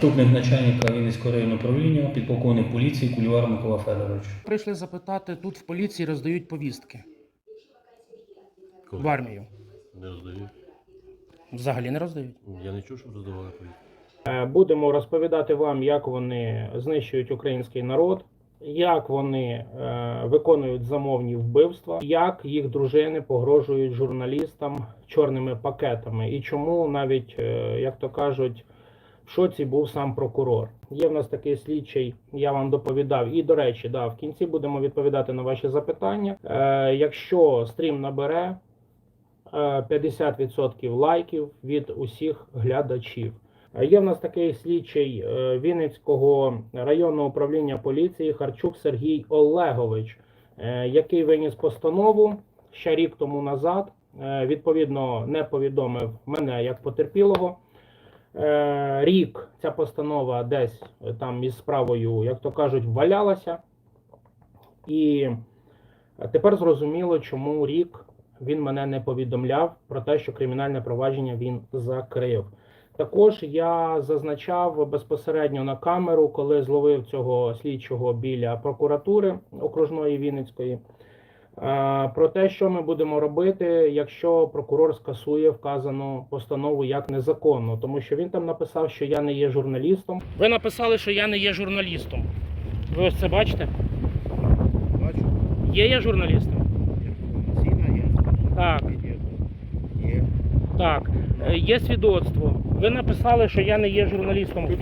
Заступник начальника Вінницького районного управління, підполковник поліції Кульвар Микола Федорович. Прийшли запитати, тут в поліції роздають повістки в армію. Не роздають. Взагалі не роздають. Я не чув, щоб роздавали повістки. Е, Будемо розповідати вам, як вони знищують український народ, як вони е, виконують замовні вбивства, як їх дружини погрожують журналістам чорними пакетами, і чому навіть, е, як то кажуть, в шоці був сам прокурор. Є в нас такий слідчий, я вам доповідав. І до речі, да, в кінці будемо відповідати на ваші запитання. Е, якщо стрім набере е, 50% лайків від усіх глядачів. Е, Є в нас такий слідчий е, Вінницького районного управління поліції Харчук Сергій Олегович, е, який виніс постанову ще рік тому назад. Е, Відповідно, не повідомив мене як потерпілого. Е, Рік ця постанова десь е, там із справою, як то кажуть, валялася. І тепер зрозуміло, чому рік він мене не повідомляв про те, що кримінальне провадження він закрив. Також я зазначав безпосередньо на камеру, коли зловив цього слідчого біля прокуратури окружної Вінницької, е, про те, що ми будемо робити, якщо прокурор скасує вказану постанову як незаконну, тому що він там написав, що я не є журналістом. Ви написали, що я не є журналістом. Ви ось це бачите? Бачу, Є я журналістом? інформаційна є. Так, Є. так. Е, Є свідоцтво. Ви написали, що я не є журналістом в.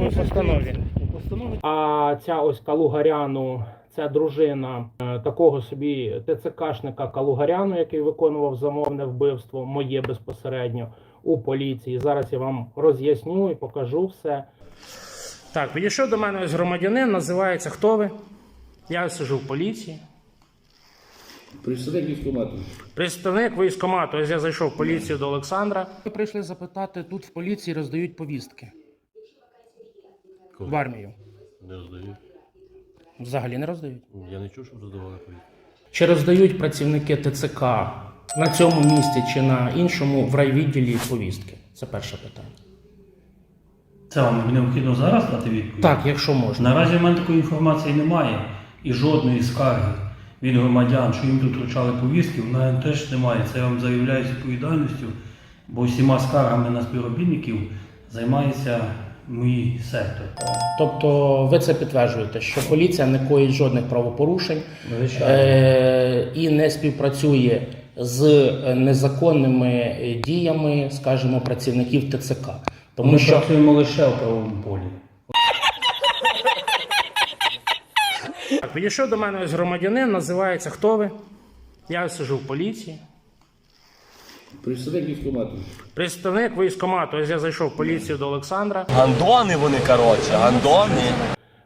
У постанові А ця ось Калугаряну, це дружина е, такого собі ТЦКшника Калугаряну, який виконував замовне вбивство, моє безпосередньо у поліції. Зараз я вам роз'ясню і покажу все. Так, підійшов до мене ось громадянин, називається хто ви? Я сижу в поліції. представник військкомату. Представник військкомату, ось я зайшов в поліцію до Олександра. Ми прийшли запитати, тут в поліції роздають повістки в армію. Не роздають. Взагалі не роздають. Я не чув, щоб роздавали повістки. Чи роздають працівники ТЦК на цьому місці чи на іншому в райвідділі повістки? Це перше питання. Це вам необхідно зараз дати відповідь? Так, якщо можна. Наразі в мене такої інформації немає і жодної скарги від громадян, що їм тут вручали повістки, в мене теж немає. Це я вам заявляю з відповідальністю, бо всіма скаргами на співробітників займається мій сектор. Тобто ви це підтверджуєте, що поліція не коїть жодних правопорушень е- і не співпрацює з незаконними діями, скажімо, працівників ТЦК. Тому Ми що працюємо лише в правовому полі. Так, підійшов до мене ось громадянин, називається хто ви? Я сижу в поліції. Представник військкомату. Представник військкомату, ось я зайшов в поліцію до Олександра. Гандони вони, коротше, гандони.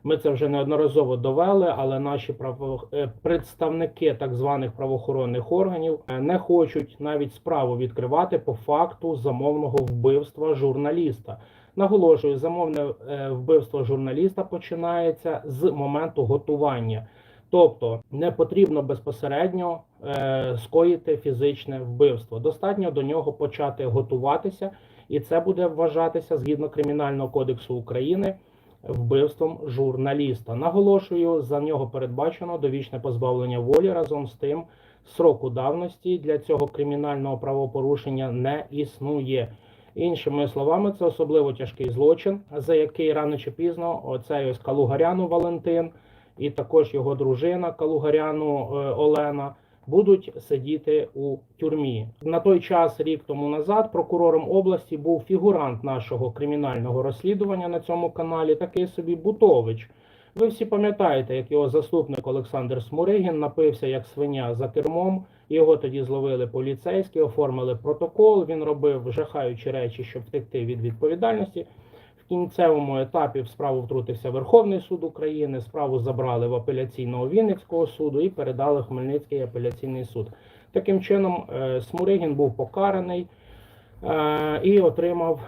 Ми це вже неодноразово довели, але наші право... е, представники так званих правоохоронних органів е, не хочуть навіть справу відкривати по факту замовного вбивства журналіста. Наголошую, замовне е, вбивство журналіста починається з моменту готування. Тобто не потрібно безпосередньо е, скоїти фізичне вбивство. Достатньо до нього почати готуватися, і це буде вважатися згідно Кримінального кодексу України вбивством журналіста. Наголошую, за нього передбачено довічне позбавлення волі разом з тим. Сроку давності для цього кримінального правопорушення не існує. Іншими словами, це особливо тяжкий злочин, за який рано чи пізно оцей ось Калугаряну Валентин і також його дружина Калугаряну е, Олена будуть сидіти у тюрмі. На той час, рік тому назад, прокурором області був фігурант нашого кримінального розслідування на цьому каналі, такий собі Бутович. Ви всі пам'ятаєте, як його заступник Олександр Смуригін напився як свиня за кермом. Його тоді зловили поліцейські, оформили протокол. Він робив жахаючі речі, щоб втекти від відповідальності. Кінцевому етапі в справу втрутився Верховний суд України. Справу забрали в апеляційного Вінницького суду і передали Хмельницький апеляційний суд. Таким чином, е, Смуригін був покараний е, і отримав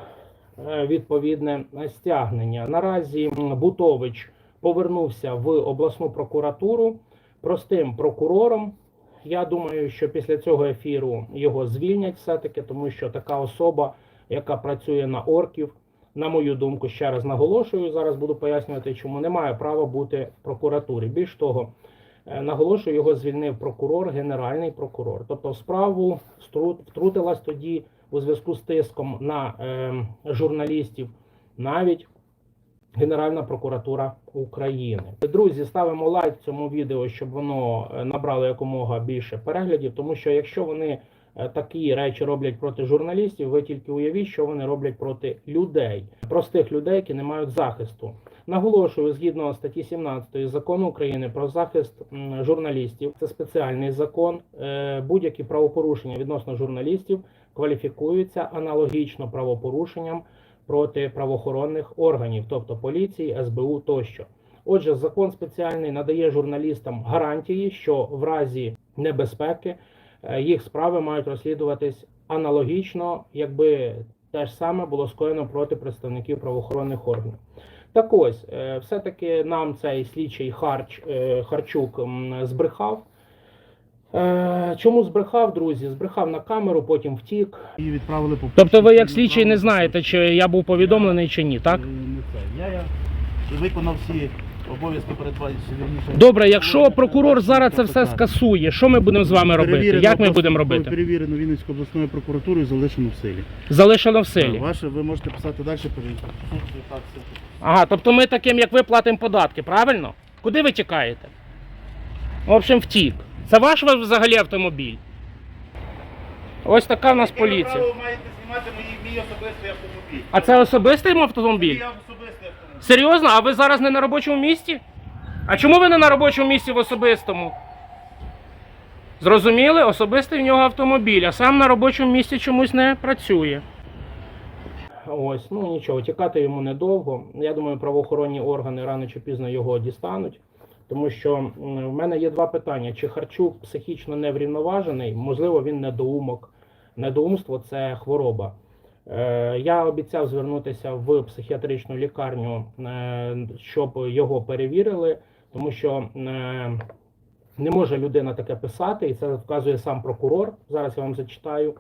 е, відповідне стягнення. Наразі Бутович повернувся в обласну прокуратуру простим прокурором. Я думаю, що після цього ефіру його звільнять все-таки, тому що така особа, яка працює на орків, на мою думку, ще раз наголошую, зараз буду пояснювати, чому не має права бути в прокуратурі. Більш того, е, наголошую, його звільнив прокурор, генеральний прокурор. Тобто в справу втрутилась тоді у зв'язку з тиском на е, журналістів навіть Генеральна прокуратура України. Друзі, ставимо лайк цьому відео, щоб воно е, набрало якомога більше переглядів, тому що якщо вони такі речі роблять проти журналістів, ви тільки уявіть, що вони роблять проти людей, простих людей, які не мають захисту. Наголошую, згідно статті 17 закону України про захист журналістів, це спеціальний закон. е, Будь-які правопорушення відносно журналістів кваліфікуються аналогічно правопорушенням проти правоохоронних органів, тобто поліції, СБУ тощо. Отже, закон спеціальний надає журналістам гарантії, що в разі небезпеки е, їх справи мають розслідуватись аналогічно, якби те ж саме було скоєно проти представників правоохоронних органів. Так ось, е, все-таки нам цей слідчий Харч, е, Харчук збрехав. Е, Чому збрехав, друзі? Збрехав на камеру, потім втік. І відправили по Тобто ви як слідчий не знаєте, чи я був повідомлений чи ні, так? Е, Не це. Я, я виконав всі обов'язки передбачені. Добре, якщо прокурор зараз це все скасує, що ми будемо з вами робити? Перевірено Як ми просто- будемо робити? Перевірено Вінницькою обласною прокуратурою, залишено в силі. Залишено в силі. Ваше ви можете писати далі. перевірку. Так, все. Ага, тобто ми таким, як ви, платимо податки, правильно? Куди ви тікаєте? В общем, втік. Це ваш взагалі автомобіль. Ось така в нас Яке ви поліція. право маєте знімати мій, мій особистий автомобіль? А це особистий автомобіль? Особистий автомобіль. Серйозно? А ви зараз не на робочому місці? А чому ви не на робочому місці в особистому? Зрозуміли? Особистий в нього автомобіль, а сам на робочому місці чомусь не працює. Ось, ну нічого, тікати йому недовго. Я думаю, правоохоронні органи рано чи пізно його дістануть. Тому що в мене є два питання: чи Харчук психічно неврівноважений? Можливо, він недоумок. Недоумство це хвороба. Е, я обіцяв звернутися в психіатричну лікарню, е, щоб його перевірили, тому що е, не може людина таке писати, і це вказує сам прокурор. Зараз я вам зачитаю.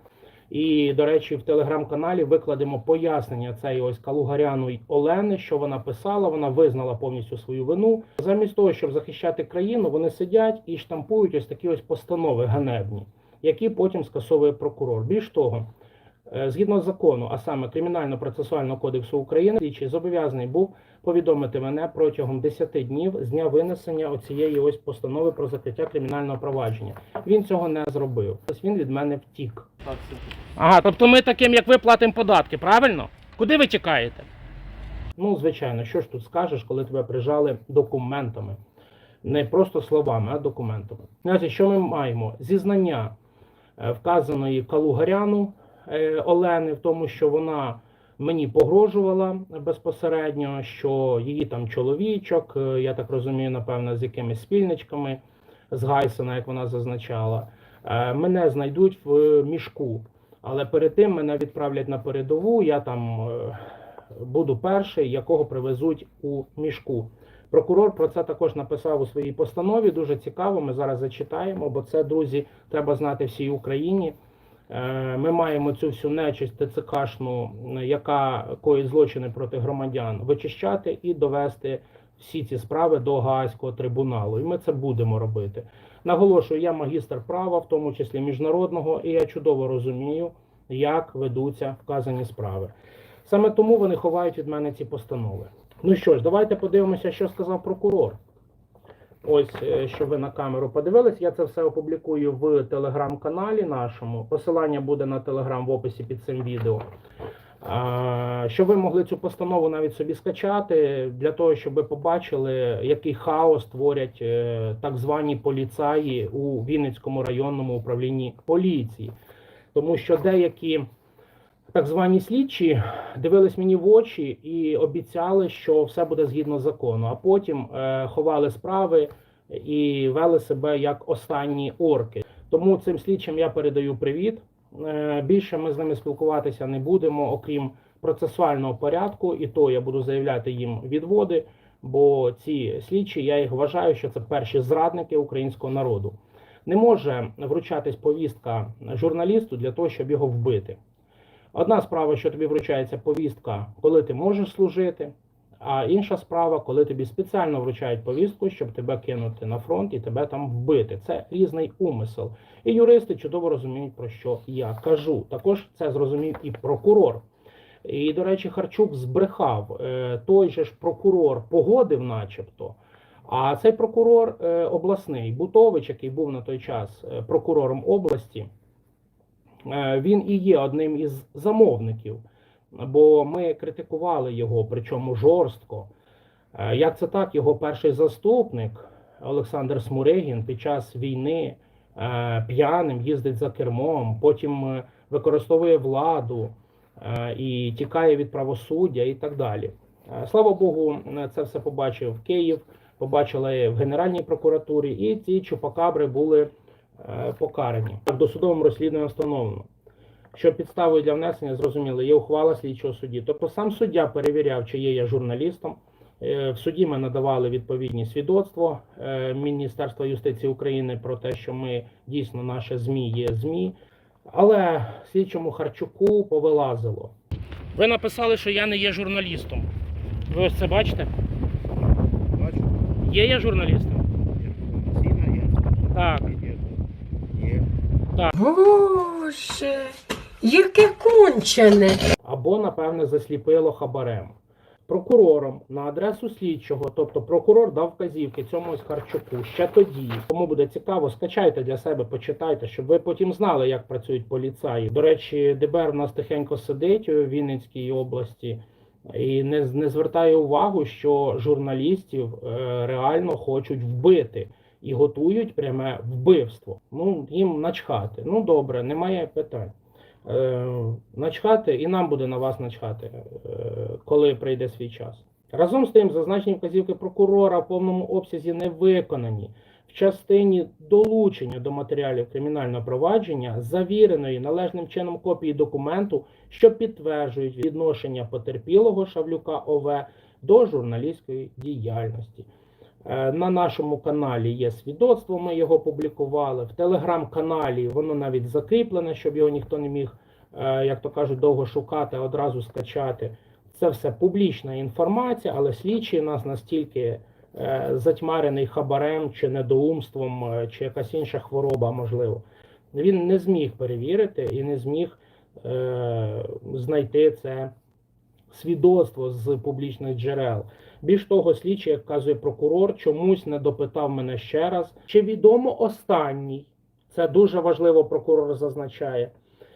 І, до речі, в телеграм-каналі викладемо пояснення цієї ось Калугаряної Олени, що вона писала. Вона визнала повністю свою вину. Замість того, щоб захищати країну, вони сидять і штампують ось такі ось постанови ганебні, які потім скасовує прокурор. Більш того, е, згідно закону, а саме Кримінально-процесуального кодексу України, слідчий зобов'язаний був повідомити мене протягом 10 днів з дня винесення оцієї ось постанови про закриття кримінального провадження. Він цього не зробив. Тобто він від мене втік. Ага, тобто ми таким, як ви, платимо податки, правильно? Куди ви тікаєте? Ну, звичайно, що ж тут скажеш, коли тебе прижали документами, не просто словами, а документами. Значить, що ми маємо? Зізнання е, вказаної Калугаряну Олени в тому, що вона мені погрожувала безпосередньо, що її там чоловічок, е, я так розумію, напевно, з якимись спільничками з Гайсена, як вона зазначала, е, мене знайдуть в мішку. Але перед тим мене відправлять на передову. Я там е, буду перший, якого привезуть у мішку. Прокурор про це також написав у своїй постанові. Дуже цікаво. Ми зараз зачитаємо, бо це, друзі, треба знати всій Україні. Е, Ми маємо цю всю нечисть ТЦКшну, яка коїть злочини проти громадян, вичищати і довести всі ці справи до Гаазького трибуналу. І ми це будемо робити. Наголошую, я магістр права, в тому числі міжнародного, і я чудово розумію, як ведуться вказані справи. Саме тому вони ховають від мене ці постанови. Ну що ж, давайте подивимося, що сказав прокурор. Ось, е, щоб ви на камеру подивились, я це все опублікую в телеграм-каналі нашому. Посилання буде на телеграм в описі під цим відео. Щоб ви могли цю постанову навіть собі скачати, для того, щоб ви побачили, який хаос творять е, так звані поліцаї у Вінницькому районному управлінні поліції. Тому що деякі так звані слідчі дивились мені в очі і обіцяли, що все буде згідно закону, а потім е, ховали справи і вели себе як останні орки. Тому цим слідчим я передаю привіт. Е, більше ми з ними спілкуватися не будемо, окрім процесуального порядку, і то я буду заявляти їм відводи. Бо ці слідчі я їх вважаю, що це перші зрадники українського народу. Не може вручатись повістка журналісту для того, щоб його вбити. Одна справа, що тобі вручається повістка, коли ти можеш служити, а інша справа, коли тобі спеціально вручають повістку, щоб тебе кинути на фронт і тебе там вбити. Це різний умисел. І юристи чудово розуміють, про що я кажу. Також це зрозумів і прокурор. І, до речі, Харчук збрехав. Е, Той же ж прокурор погодив, начебто. А цей прокурор е, обласний Бутович, який був на той час е, прокурором області, він і є одним із замовників. Бо ми критикували його, причому жорстко. Е, Як це так? Його перший заступник Олександр Смурегін під час війни е, п'яним їздить за кермом, потім е, використовує владу е, і тікає від правосуддя і так далі. Е, Слава Богу, е, це все побачив Київ, побачили в Генеральній прокуратурі, і ці чупакабри були е, покарані. В досудовому розслідуванні встановлено. Що підставою для внесення зрозуміло, є ухвала слідчого судді. Тобто сам суддя перевіряв, чи є я журналістом. Е, В суді ми надавали відповідні свідоцтво е, Міністерства юстиції України про те, що ми дійсно наше ЗМІ є ЗМІ. Але слідчому Харчуку повилазило. Ви написали, що я не є журналістом. Ви ось це бачите? Бачу, Є я журналістом? є. Так. Боже, яке кончене. або, напевне, засліпило хабарем. Прокурором на адресу слідчого, тобто прокурор дав вказівки цьому ось Харчуку ще тоді. Кому буде цікаво, скачайте для себе, почитайте, щоб ви потім знали, як працюють поліцаї. До речі, ДБР в нас тихенько сидить у Вінницькій області і не, не звертає увагу, що журналістів е, реально хочуть вбити і готують пряме вбивство. Ну їм начхати. Ну добре, немає питань. Е, начхати, і нам буде на вас начхати, е, коли прийде свій час. Разом з тим, зазначені вказівки прокурора в повному обсязі не виконані. В частині долучення до матеріалів кримінального провадження завіреної належним чином копії документу, що підтверджують відношення потерпілого Шавлюка ОВ до журналістської діяльності. Е, На нашому каналі є свідоцтво, ми його публікували. В телеграм-каналі воно навіть закріплене, щоб його ніхто не міг, е, як то кажуть, довго шукати, одразу скачати. Це все публічна інформація, але слідчий у нас настільки е, затьмарений хабарем чи недоумством, чи якась інша хвороба, можливо. Він не зміг перевірити і не зміг знайти це свідоцтво з публічних джерел. Більш того, слідчий, як вказує прокурор, чомусь не допитав мене ще раз. Чи відомо останній, це дуже важливо, прокурор зазначає,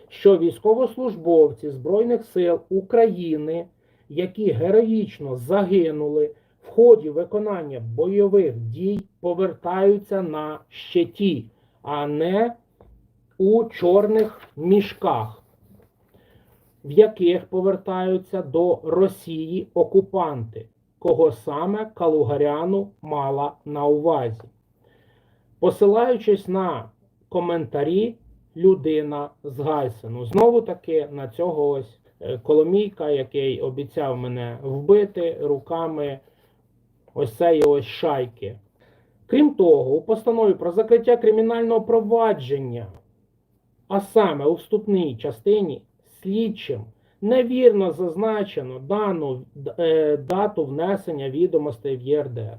що військовослужбовці Збройних сил України, які героїчно загинули в ході виконання бойових дій, повертаються на щиті, а не у чорних мішках в яких повертаються до Росії окупанти, кого саме Калугаряну мала на увазі. Посилаючись на коментарі людина з Гайсену, знову таки на цього ось е, Коломійка, який обіцяв мене вбити руками ось цієї ось шайки. Крім того, у постанові про закриття кримінального провадження а саме у вступній частині слідчим невірно зазначено дану е, дату внесення відомостей в ЄРДР.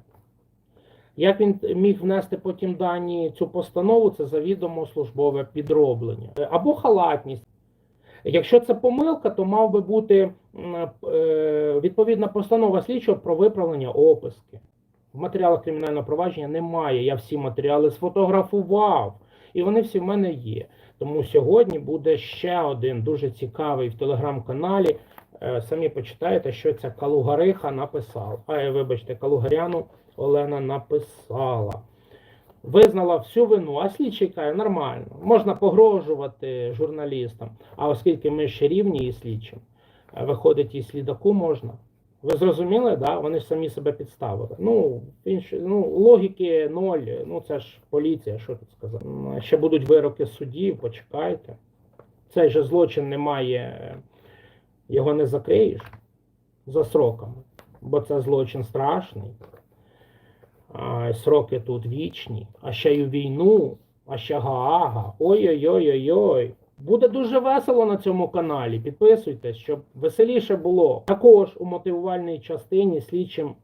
Як він міг внести потім дані цю постанову, це завідомо службове підроблення або халатність. Якщо це помилка, то мав би бути е, відповідна постанова слідчого про виправлення описки. В матеріалах кримінального провадження немає. Я всі матеріали сфотографував, і вони всі в мене є. Тому сьогодні буде ще один дуже цікавий в телеграм-каналі. Е, Самі почитаєте, що ця Калугариха написала. А, вибачте, Калугаряну Олена написала. Визнала всю вину, а слідчий каже, нормально, можна погрожувати журналістам. А оскільки ми ще рівні і слідчим, е, виходить, і слідаку можна. Ви зрозуміли, да? Вони ж самі себе підставили. Ну, інш... ну, логіки ноль. Ну це ж поліція, що тут сказати. Ще будуть вироки судів, почекайте. Цей же злочин немає, його не закриєш за сроками, бо це злочин страшний. А сроки тут вічні, а ще й у війну, а ще Гаага. Ой-ой-ой-ой-ой. Буде дуже весело на цьому каналі. Підписуйтесь, щоб веселіше було. Також у мотивувальній частині слідчим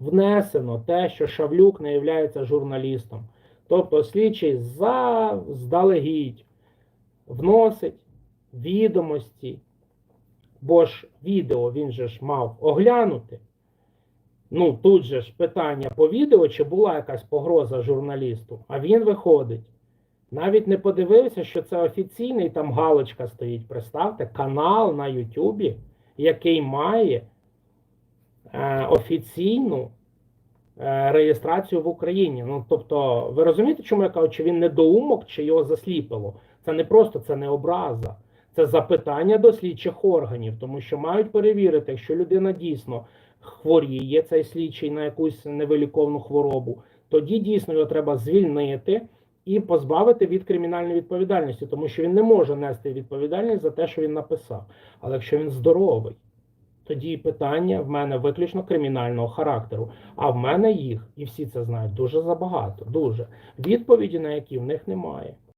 внесено те, що Шавлюк не є журналістом. Тобто слідчий заздалегідь вносить відомості, бо ж відео він же ж мав оглянути. Ну, тут же ж питання по відео, чи була якась погроза журналісту, а він виходить. Навіть не подивився, що це офіційний, там галочка стоїть. Представте, канал на Ютубі, який має е, офіційну е, реєстрацію в Україні. Ну, тобто, ви розумієте, чому я кажу, чи він недоумок, чи його засліпило? Це не просто це не образа, це запитання до слідчих органів, тому що мають перевірити, якщо людина дійсно хворіє, цей слідчий на якусь невиліковну хворобу, тоді дійсно його треба звільнити і позбавити від кримінальної відповідальності, тому що він не може нести відповідальність за те, що він написав. Але якщо він здоровий, тоді питання в мене виключно кримінального характеру. А в мене їх, і всі це знають, дуже забагато. Дуже відповіді на які в них немає.